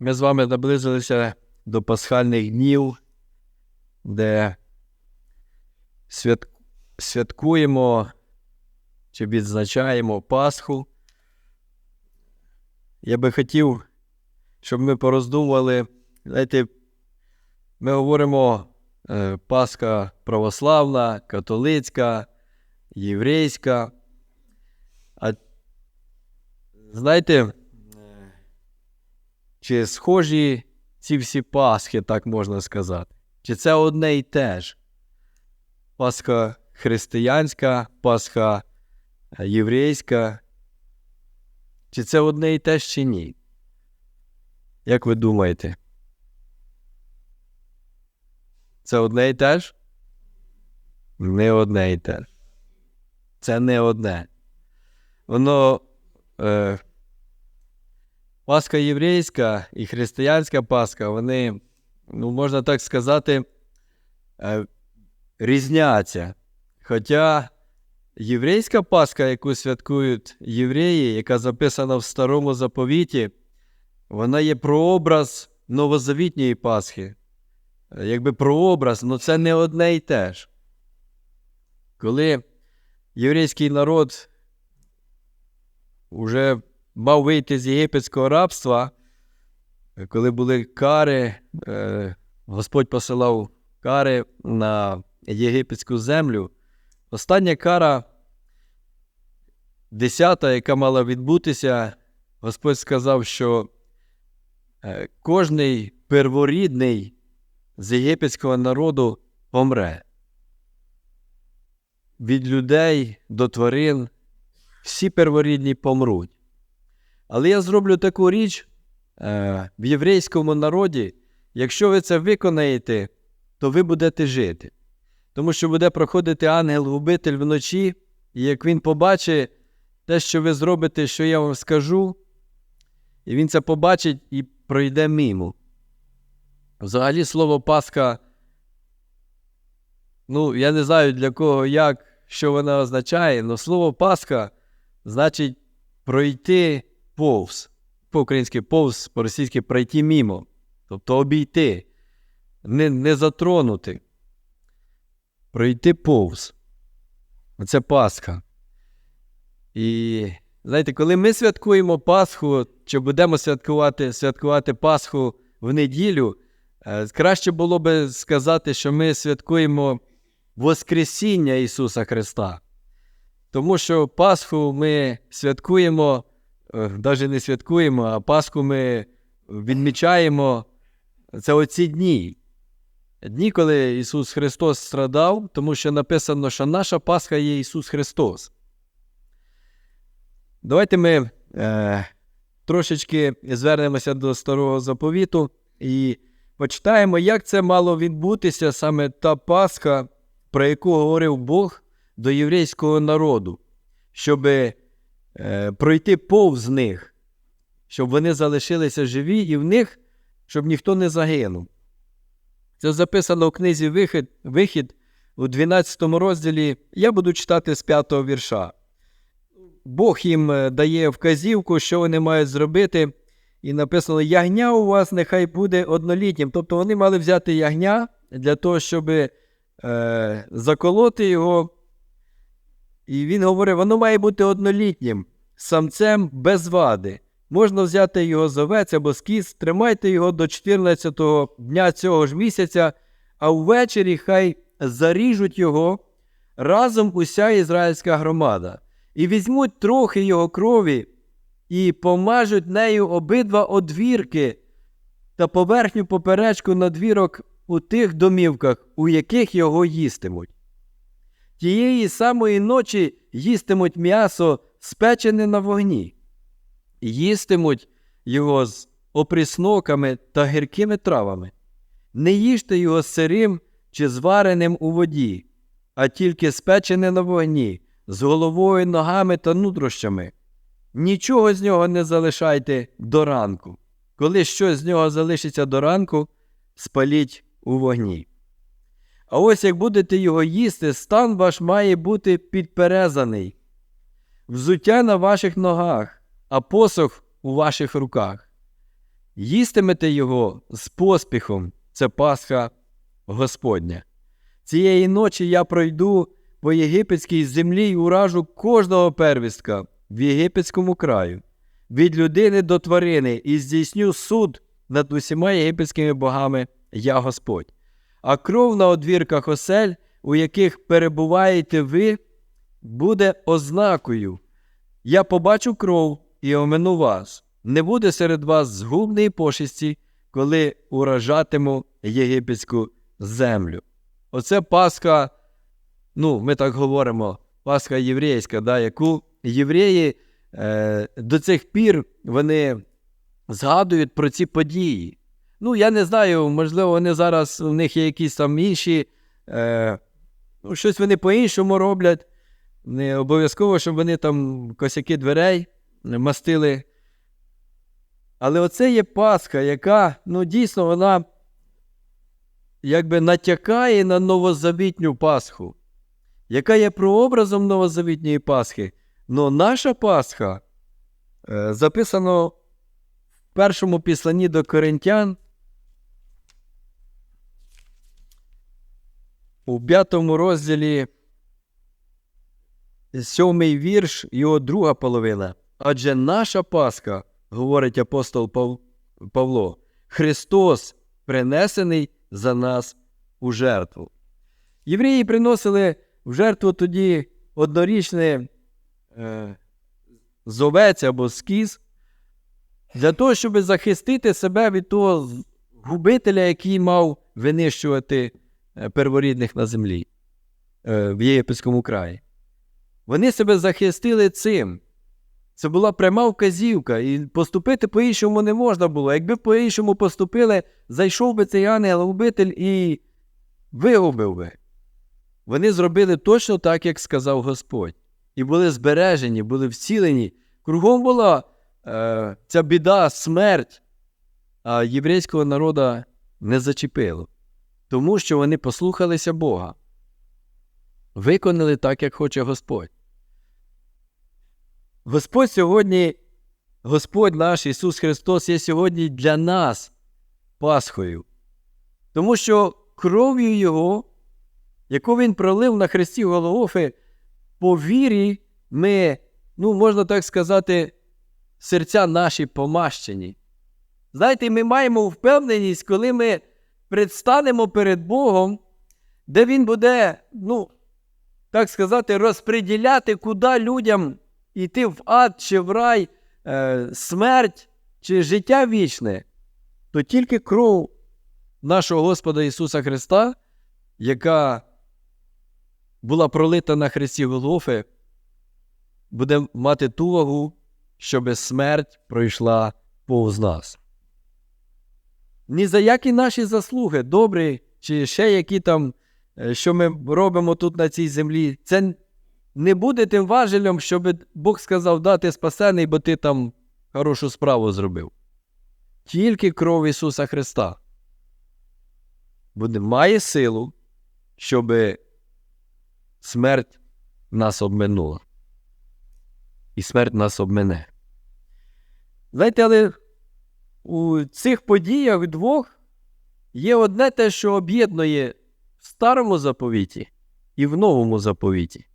Ми з вами наблизилися до пасхальних днів, де свят... святкуємо чи відзначаємо Пасху. Я би хотів, щоб ми пороздумували. Знаєте, ми говоримо е, Пасха православна, католицька, єврейська. А знаєте, чи схожі ці всі Пасхи, так можна сказати? Чи це одне і те ж? Пасха християнська, Пасха е, єврейська. Чи це одне і те ж чи ні? Як ви думаєте? Це одне і те ж? Не одне і те ж. Це не одне. Воно е, Пасха єврейська і християнська Пасха, вони, ну, можна так сказати, е, різняться. Хоча єврейська Пасха, яку святкують євреї, яка записана в старому заповіті, вона є прообраз новозавітньої Пасхи. Е, Якби прообраз, але це не одне і те ж. Коли єврейський народ вже мав вийти з єгипетського рабства, е, коли були кари, е, Господь посилав кари на єгипетську землю. Остання кара, десята, яка мала відбутися, Господь сказав, що е, кожний перворідний з єгипетського народу помре. Від людей до тварин всі перворідні помруть. Але я зроблю таку річ е, в єврейському народі, якщо ви це виконаєте, то ви будете жити. Тому що буде проходити ангел-губитель вночі, і як він побачить те, що ви зробите, що я вам скажу, і він це побачить і пройде мимо. Взагалі, слово Пасха, ну, я не знаю для кого як, що вона означає, але слово Пасха значить пройти повз. По-українськи повз, по-російськи пройти мімо. Тобто обійти, не, не затронути. Пройти повз. Оце Пасха. І знаєте, коли ми святкуємо Пасху, чи будемо святкувати, святкувати Пасху в неділю, е, краще було би сказати, що ми святкуємо Воскресіння Ісуса Христа. Тому що Пасху ми святкуємо, навіть не святкуємо, а Пасху ми відмічаємо це оці дні. Дні, коли Ісус Христос страдав, тому що написано, що наша Пасха є Ісус Христос. Давайте ми е, трошечки звернемося до старого заповіту і почитаємо, як це мало відбутися саме та Пасха, про яку говорив Бог до єврейського народу, щоб е, пройти повз них, щоб вони залишилися живі, і в них, щоб ніхто не загинув. Це записано в книзі Вихід, Вихід у 12 розділі. Я буду читати з 5 вірша. Бог їм е, дає вказівку, що вони мають зробити, і написано: Ягня у вас нехай буде однолітнім. Тобто вони мали взяти ягня для того, щоб е, заколоти його. І він говорить, воно має бути однолітнім, самцем без вади. Можна взяти його з овець або з тримайте його до 14-го дня цього ж місяця, а ввечері хай заріжуть його разом уся ізраїльська громада, і візьмуть трохи його крові, і помажуть нею обидва одвірки та поверхню поперечку надвірок у тих домівках, у яких його їстимуть. Тієї самої ночі їстимуть м'ясо, спечене на вогні їстимуть його з опрісноками та гіркими травами. Не їжте його сирим чи звареним у воді, а тільки спечене на вогні, з головою, ногами та нутрощами. Нічого з нього не залишайте до ранку. Коли щось з нього залишиться до ранку, спаліть у вогні. А ось як будете його їсти, стан ваш має бути підперезаний, взуття на ваших ногах, а посох у ваших руках. їстимете його з поспіхом. Це Пасха Господня. Цієї ночі я пройду по єгипетській землі і уражу кожного первістка в єгипетському краю, від людини до тварини, і здійсню суд над усіма єгипетськими богами, я Господь. А кров на одвірках осель, у яких перебуваєте ви, буде ознакою. Я побачу кров і омину вас. Не буде серед вас згубної пошесті, коли уражатиму єгипетську землю. Оце Пасха, ну, ми так говоримо, Пасха єврейська, да, яку євреї е, до цих пір вони згадують про ці події. Ну, я не знаю, можливо, вони зараз у них є якісь там інші, е, ну, щось вони по-іншому роблять. Не обов'язково, щоб вони там косяки дверей мастили. Але оце є Пасха, яка, ну, дійсно, вона якби натякає на новозавітню Пасху, яка є прообразом новозавітньої Пасхи. Но наша Пасха е, записано в першому післанні до Коринтян у п'ятому розділі сьомий вірш, його друга половина. Адже наша Пасха, говорить апостол Павло, Христос принесений за нас у жертву. Євреї приносили в жертву тоді однорічне е, з овець або з кіз, для того, щоб захистити себе від того губителя, який мав винищувати перворідних на землі е, в Єгипетському краї. Вони себе захистили цим. Це була пряма вказівка, і поступити по-іншому не можна було. Якби по-іншому поступили, зайшов би цей ангел-губитель і вигубив би. Вони зробили точно так, як сказав Господь. І були збережені, були вцілені. Кругом була е, ця біда, смерть, а єврейського народу не зачепило. Тому що вони послухалися Бога. Виконали так, як хоче Господь. Господь сьогодні, Господь наш Ісус Христос є сьогодні для нас Пасхою. Тому що кров'ю Його, яку Він пролив на хресті Голгофи, по вірі ми, ну, можна так сказати, серця наші помащені. Знаєте, ми маємо впевненість, коли ми предстанемо перед Богом, де Він буде, ну, так сказати, розподіляти, куди людям йти в ад чи в рай, е, смерть чи життя вічне, то тільки кров нашого Господа Ісуса Христа, яка була пролита на Христі Голгофи, буде мати ту вагу, щоб смерть пройшла повз нас. Ні за які наші заслуги, добрі, чи ще які там, е, що ми робимо тут на цій землі, це не буде тим важелем, щоб Бог сказав, да, ти спасений, бо ти там хорошу справу зробив. Тільки кров Ісуса Христа має силу, щоб смерть нас обминула. І смерть нас обмине. Знаєте, але у цих подіях двох є одне те, що об'єднує в старому заповіті і в новому заповіті.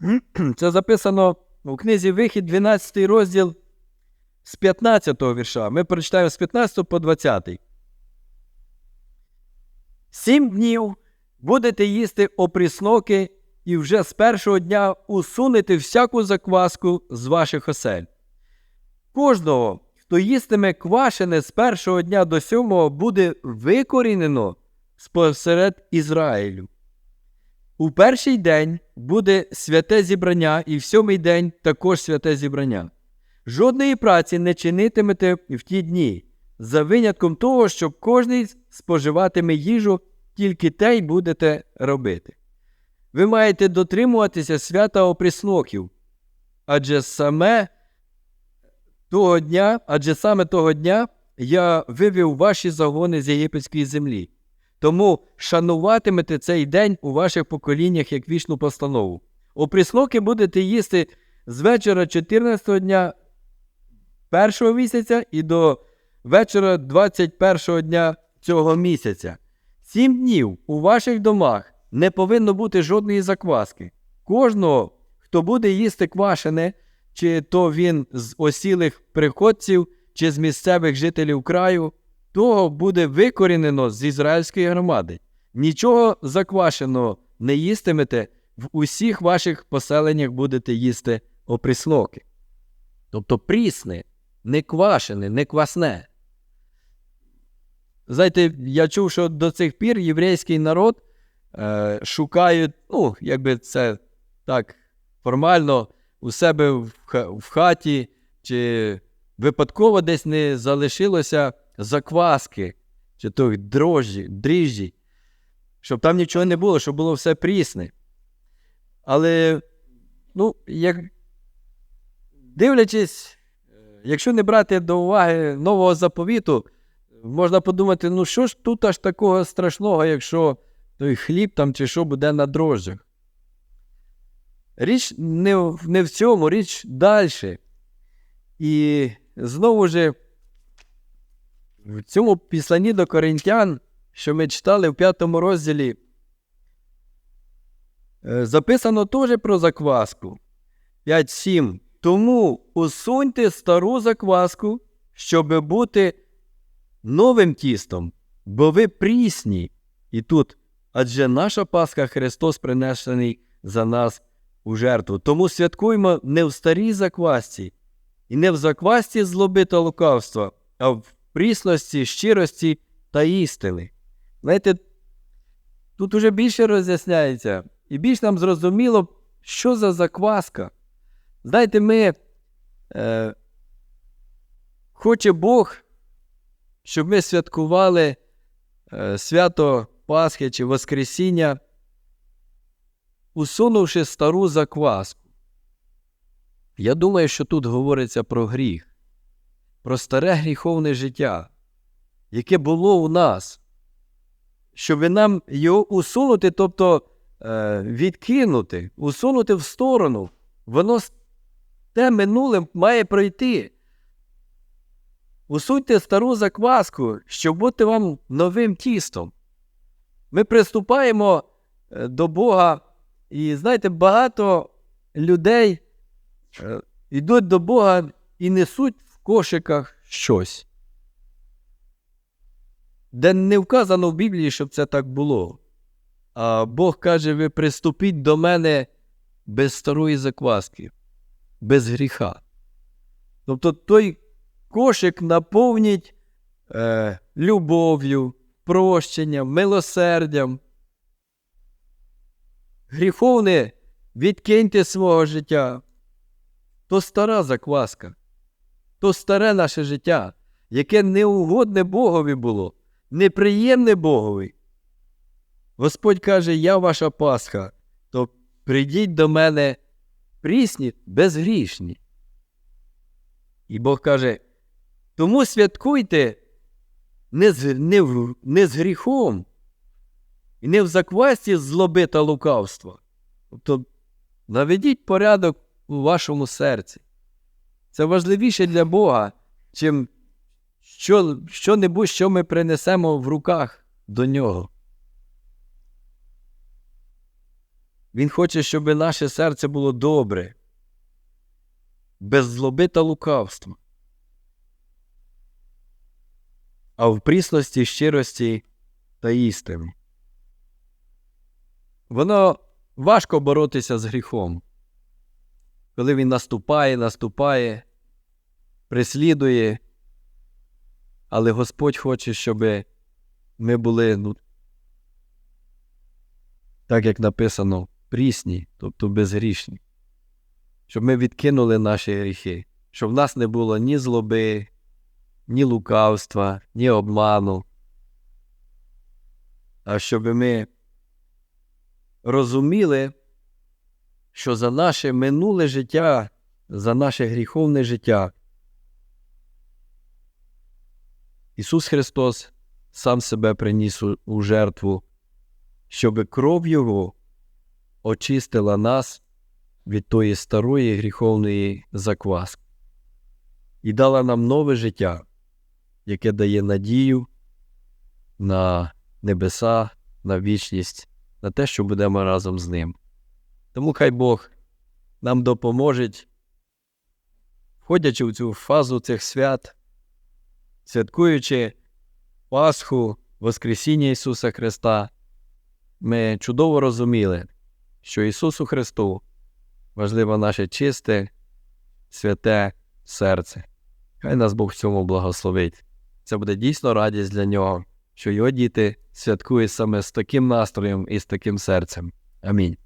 Це записано у книзі Вихід, 12 розділ з 15 вірша. Ми прочитаємо з 15 по 20. Сім днів будете їсти опрісноки і вже з першого дня усунете всяку закваску з ваших осель. Кожного, хто їстиме квашене з першого дня до сьомого, буде викорінено спосеред Ізраїлю. У перший день буде святе зібрання, і в сьомий день також святе зібрання. Жодної праці не чинитимете в ті дні, за винятком того, що кожний споживатиме їжу, тільки те й будете робити. Ви маєте дотримуватися свята опрісноків, адже саме того дня, адже саме того дня я вивів ваші загони з єгипетської землі. Тому шануватимете цей день у ваших поколіннях як вічну постанову. Опрісноки будете їсти з вечора 14-го дня першого місяця і до вечора 21 дня цього місяця. Сім днів у ваших домах не повинно бути жодної закваски. Кожного, хто буде їсти квашене, чи то він з осілих приходців, чи з місцевих жителів краю, того буде викорінено з ізраїльської громади. Нічого заквашеного не їстимете, в усіх ваших поселеннях будете їсти опріслоки. Тобто прісне, не квашене, не квасне. Знаєте, я чув, що до цих пір єврейський народ е, шукають, ну, якби це так формально у себе в, хаті, чи випадково десь не залишилося закваски, чи то дрожжі, дріжджі, щоб там нічого не було, щоб було все прісне. Але, ну, як дивлячись, якщо не брати до уваги нового заповіту, можна подумати, ну що ж тут аж такого страшного, якщо той хліб там чи що буде на дрожжах. Річ не, в- не в цьому, річ далі. І знову ж, в цьому післанні до коринтян, що ми читали в п'ятому розділі, е, записано теж про закваску. 5.7. Тому усуньте стару закваску, щоб бути новим тістом, бо ви прісні. І тут, адже наша Пасха Христос принесений за нас у жертву. Тому святкуємо не в старій заквасці, і не в заквасці злоби та лукавства, а в прісності, щирості та істини. Знаєте, тут уже більше роз'ясняється, і більш нам зрозуміло, що за закваска. Знаєте, ми е, хоче Бог, щоб ми святкували е, свято Пасхи чи Воскресіння, усунувши стару закваску. Я думаю, що тут говориться про гріх, про старе гріховне життя, яке було у нас, щоб нам його усунути, тобто е, відкинути, усунути в сторону. Воно те минуле має пройти. Усуньте стару закваску, щоб бути вам новим тістом. Ми приступаємо е, до Бога, і знаєте, багато людей е, йдуть до Бога і несуть в кошиках щось. Де не вказано в Біблії, щоб це так було. А Бог каже: ви приступіть до мене без старої закваски, без гріха. Тобто той кошик наповніть е, любов'ю, прощенням, милосердям. Гріховне відкиньте свого життя. То стара закваска, то старе наше життя, яке неугодне Богові було, неприємне Богові. Господь каже: Я ваша Пасха, то прийдіть до мене прісні, безгрішні. І Бог каже: тому святкуйте не з, не, не з гріхом, і не в заквасті злоби та лукавства. Тобто наведіть порядок у вашому серці. Це важливіше для Бога, чим що, що-небудь, що ми принесемо в руках до нього. Він хоче, щоб наше серце було добре, без злоби та лукавства, а в прісності, щирості та істини. Воно важко боротися з гріхом, коли він наступає, наступає, преслідує, але Господь хоче, щоб ми були, ну, так як написано, прісні, тобто безгрішні, щоб ми відкинули наші гріхи, щоб в нас не було ні злоби, ні лукавства, ні обману, а щоб ми розуміли, що за наше минуле життя, за наше гріховне життя Ісус Христос сам себе приніс у- жертву, щоб кров Його очистила нас від тої старої гріховної закваски і дала нам нове життя, яке дає надію на небеса, на вічність, на те, що будемо разом з ним. Тому хай Бог нам допоможе, входячи в цю фазу цих свят, святкуючи Пасху, Воскресіння Ісуса Христа, ми чудово розуміли, що Ісусу Христу важливо наше чисте, святе серце. Хай нас Бог в цьому благословить. Це буде дійсно радість для нього, що його діти святкують саме з таким настроєм і з таким серцем. Амінь.